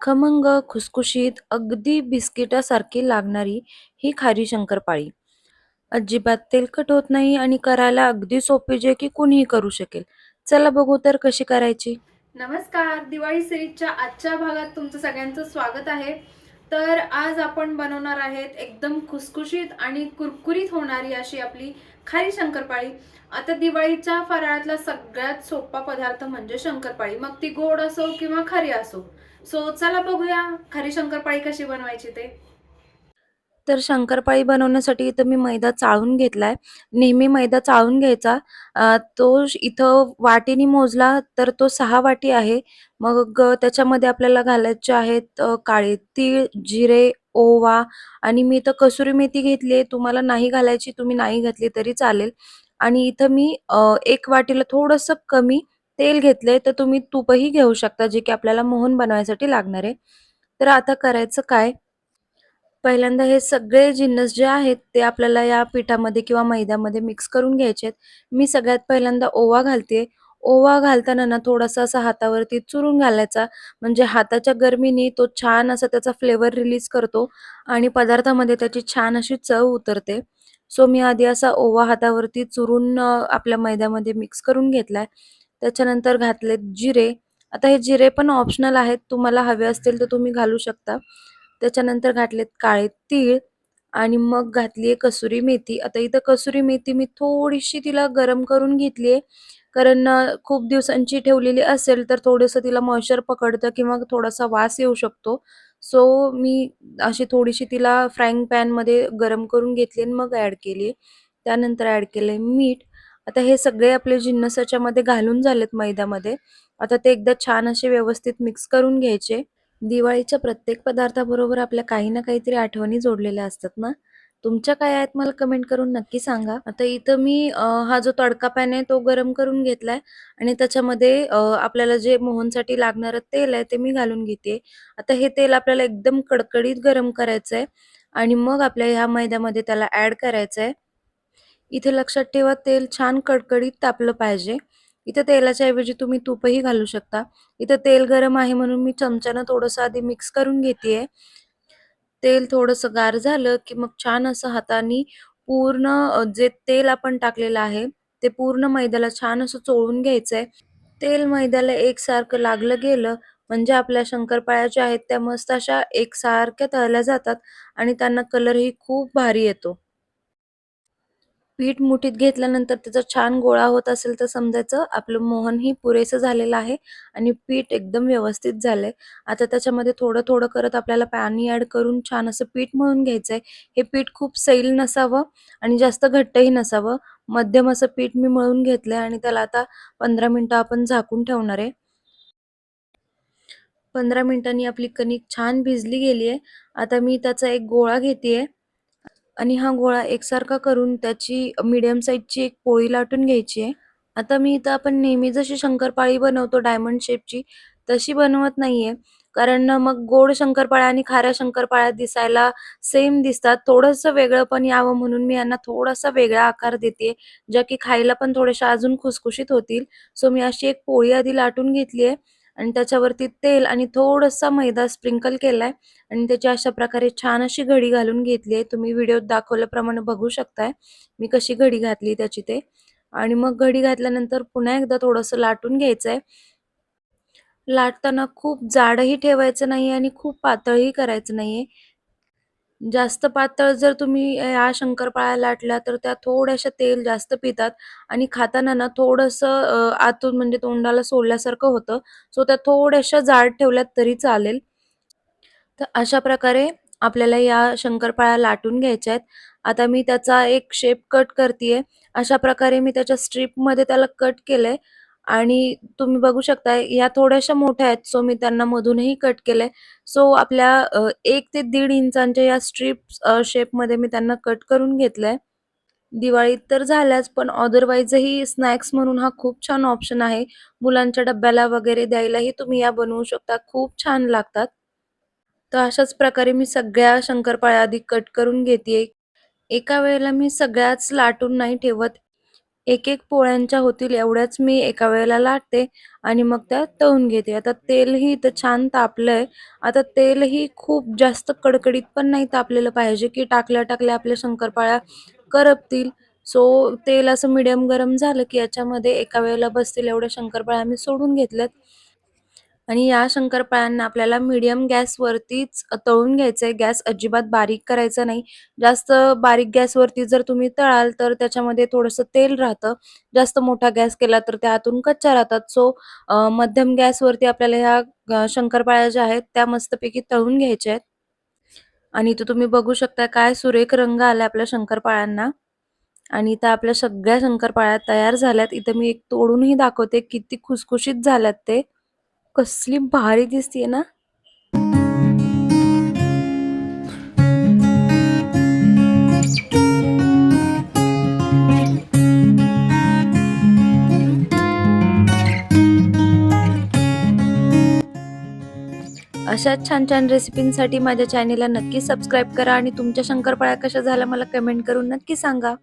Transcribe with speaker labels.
Speaker 1: खमंग, खुसखुशीत, अगदी बिस्किटासारखी लागणारी ही खारी शंकरपाळी. अजिबात तेलकट होत नाही आणि करायला अगदी सोपी जे की कुणीही करू शकेल. चला बघू तर कशी करायची.
Speaker 2: नमस्कार दिवाळी सिरीजच्या आजच्या भागात तुमचं सगळ्यांचं स्वागत आहे तर आज आपण बनवणार आहेत एकदम खुसखुशीत आणि कुरकुरीत होणारी अशी आपली खारी शंकरपाळी आता दिवाळीच्या फराळातला सगळ्यात सोपा पदार्थ म्हणजे शंकरपाळी मग ती गोड असो किंवा खारी असो सो चला बघूया खरी शंकरपाळी कशी बनवायची ते
Speaker 1: तर शंकरपाळी बनवण्यासाठी इथं मी मैदा चाळून घेतलाय. नेहमी मैदा चाळून घ्यायचा. तो इथं वाटीने मोजला तर तो सहा वाटी आहे. मग त्याच्यामध्ये आपल्याला घालायचे आहेत काळे तीळ, जिरे, ओवा आणि मी इथं कसुरी मेथी घेतली तुम्हाला नाही घालायची, तुम्ही नाही घातली तरी चालेल. आणि इथं मी एक वाटीला थोडंसं कमी तेल घेतलंय, तर तुम्ही तूपही घेऊ शकता, जे की आपल्याला मोहन बनवायसाठी लागणार आहे. तर आता करायचं काय? पहिल्यांदा हे सगळे जिन्नस जे आहेत ते आपल्याला या पिठामध्ये किंवा मैद्यामध्ये मिक्स करून घ्यायचे आहेत. मी सगळ्यात पहिल्यांदा ओवा घालते. ओवा घालताना ना थोडासा असा हातावरती चुरून घालायचा म्हणजे हाताच्या गरमीने तो छान असा त्याचा फ्लेवर रिलीज करतो आणि पदार्थामध्ये त्याची छान अशी चव उतरते. सो मी आधी असा ओवा हातावरती चुरून आपल्या मैद्यामध्ये मिक्स करून घेतलाय. त्याच्यानंतर घातलेत जिरे. आता हे जिरे पण ऑप्शनल आहेत. तुम्हाला हवे असतील तर तुम्ही घालू शकता. त्याच्यानंतर घातलेत काळे तीळ आणि मग घातली आहे कसुरी मेथी. आता इथं कसुरी मेथी मी थोडीशी तिला गरम करून घेतली आहे कारण खूप दिवसांची ठेवलेली असेल तर थोडंसं तिला मॉइश्चर पकडतं किंवा थोडासा वास येऊ शकतो. सो मी अशी थोडीशी तिला फ्राईंग पॅनमध्ये गरम करून घेतली आणि मग ॲड केली. त्यानंतर ॲड केलंय मीठ. आता हे सगळे आपले जिन्नस याच्यामध्ये घालून झालेत मैद्यामध्ये. आता ते एकदा छान असे व्यवस्थित मिक्स करून घ्यायचे. दिवाळीच्या प्रत्येक पदार्थाबरोबर आपल्या काही ना काहीतरी आठवणी जोडलेल्या असतात ना. तुमच्या काय आहेत मला कमेंट करून नक्की सांगा. आता इथं मी हा जो तडका पॅन आहे तो गरम करून घेतलाय आणि त्याच्यामध्ये आपल्याला जे मोहनसाठी लागणारं तेल आहे ते मी घालून घेतेय. आता हे तेल आपल्याला एकदम कडकडीत गरम करायचंय आणि मग आपल्या ह्या मैद्यामध्ये त्याला ऍड करायचंय. इथे लक्षात ठेवा तेल छान कडकडीत तापलं पाहिजे. इथे तेलाच्या ऐवजी तुम्ही तूपही घालू शकता. इथं तेल गरम आहे म्हणून मी चमच्यानं थोडंसं आधी मिक्स करून घेतेय. तेल थोडंसं गार झालं, की मग छान असं हातानी पूर्ण जे तेल आपण टाकलेलं आहे, ते पूर्ण मैद्याला छान असं चोळून घ्यायचंय. तेल मैद्याला एकसारखं लागलं गेलं, म्हणजे आपल्या शंकरपाळ्या ज्या आहेत त्या मस्त अशा एकसारख्या तळल्या जातात आणि त्यांना कलरही खूप भारी येतो. पीठ मुठीत घेतल्यानंतर त्याचा छान गोळा होत असेल तर समजायचं आपलं मोहन ही पुरेसं झालेलं आहे आणि पीठ एकदम व्यवस्थित झालंय. आता त्याच्यामध्ये थोडं-थोडं करत आपल्याला पाणी ॲड करून छान असं पीठ मळून घ्यायचंय. हे पीठ खूप सैल नसावं आणि जास्त घट्टही नसावं. मध्यम असं पीठ मी मळून घेतलंय आणि त्याला आता 15 मिनिटं आपण झाकून ठेवणार आहे. 15 मिनिटांनी आपली कणिक छान भिजली गेली आहे. आता मी त्याचा एक गोळा घेतेय आणि हा गोळा एकसारखा करून त्याची मीडियम साईजची एक पोळी लाटून घ्यायची आहे. आता मी इथं आपण नेहमी जशी शंकरपाळी बनवतो डायमंड शेपची तशी बनवत नाहीये. कारण मग गोड शंकरपाळ्या आणि खाऱ्या शंकरपाळ्या दिसायला सेम दिसतात. थोडंसं वेगळं पण यावं म्हणून मी यांना थोडासा वेगळा आकार देते ज्या की खायला पण थोड्याशा अजून खुसखुशीत होतील. सो मी अशी एक पोळी आधी लाटून घेतली आहे आणि त्याच्यावरती तेल आणि थोडासा मैदा स्प्रिंकल केलाय आणि त्याची अशा प्रकारे छान अशी घडी घालून घेतली आहे. तुम्ही व्हिडिओत दाखवल्याप्रमाणे बघू शकताय मी कशी घडी घातली त्याची ते. आणि मग घडी घातल्यानंतर पुन्हा एकदा थोडंसं लाटून घ्यायचंय. लाटताना खूप जाडही ठेवायचं नाही आणि खूप पातळही करायचं नाहीये. जास्त पातळ जर तुम्ही या शंकरपाळ्या लाटल्या तर त्या थोड्याशा तेल जास्त पितात आणि खाताना ना थोडंसं आतून म्हणजे तोंडाला सोलल्यासारखं होतं. सो त्या थोड्याशा जाड ठेवल्यात तरी चालेल. तर अशा प्रकारे आपल्याला या शंकरपाळ्या लाटून घ्यायच्या आहेत. आता मी त्याचा एक शेप कट करतीये. अशा प्रकारे मी त्याच्या स्ट्रीपमध्ये त्याला कट केलंय आणि तुम्ही बघू शकता या थोड्याशा मोठ्या आहेत. सो मी त्यांना मधूनही कट केलंय. सो आपल्या एक ते दीड इंचांच्या या स्ट्रीप शेपमध्ये मी त्यांना कट करून घेतलंय. दिवाळीत तर झाल्याच, पण अदरवाईजही स्नॅक्स म्हणून हा खूप छान ऑप्शन आहे. मुलांच्या डब्याला वगैरे द्यायलाही तुम्ही या बनवू शकता. खूप छान लागतात. तर अशाच प्रकारे मी सगळ्या शंकरपाळ्या आधी कट करून घेतेय. एका वेळेला मी सगळ्याच लाटून नाही ठेवत. एक-एक पोळ्यांच्या होतील एवढ्याच मी एका वेळेला लाटते आणि मग त्या तळून घेते. आता तेलही इथं छान तापलंय. आता तेलही खूप जास्त कडकडीत पण नाही तापलेलं पाहिजे, की टाकल्या-टाकल्या आपल्या शंकरपाळ्या करपतील. सो तेल असं मीडियम गरम झालं, की याच्यामध्ये एका वेळेला बसतील एवढ्या शंकरपाळ्या मी सोडून घेतल्यात. आणि या शंकरपाळ्यांना आपल्याला मीडियम गॅसवरतीच तळून घ्यायचं आहे गॅस अजिबात बारीक करायचा नाही. जास्त बारीक गॅसवरती जर तुम्ही तळाल, तर त्याच्यामध्ये थोडंसं तेल राहतं. जास्त मोठा गॅस केला तर त्या आतून कच्च्या राहतात. सो मध्यम गॅसवरती आपल्याला ह्या शंकरपाळ्या ज्या आहेत त्या मस्तपैकी तळून घ्यायच्या आहेत. आणि इथं तुम्ही बघू शकता काय सुरेख रंग आला आपल्या शंकरपाळ्यांना. आणि इथं आपल्या सगळ्या शंकरपाळ्या तयार झाल्यात. इथं मी एक तोडूनही दाखवते किती खुसखुशीत झाल्यात ते. कसली भारी दिसतीये ना? अशाच छान-छान रेसिपींसाठी माझ्या चॅनेलला नक्की सबस्क्राईब करा आणि तुमच्या शंकरपाळ्या कशा झाल्या मला कमेंट करून नक्की सांगा.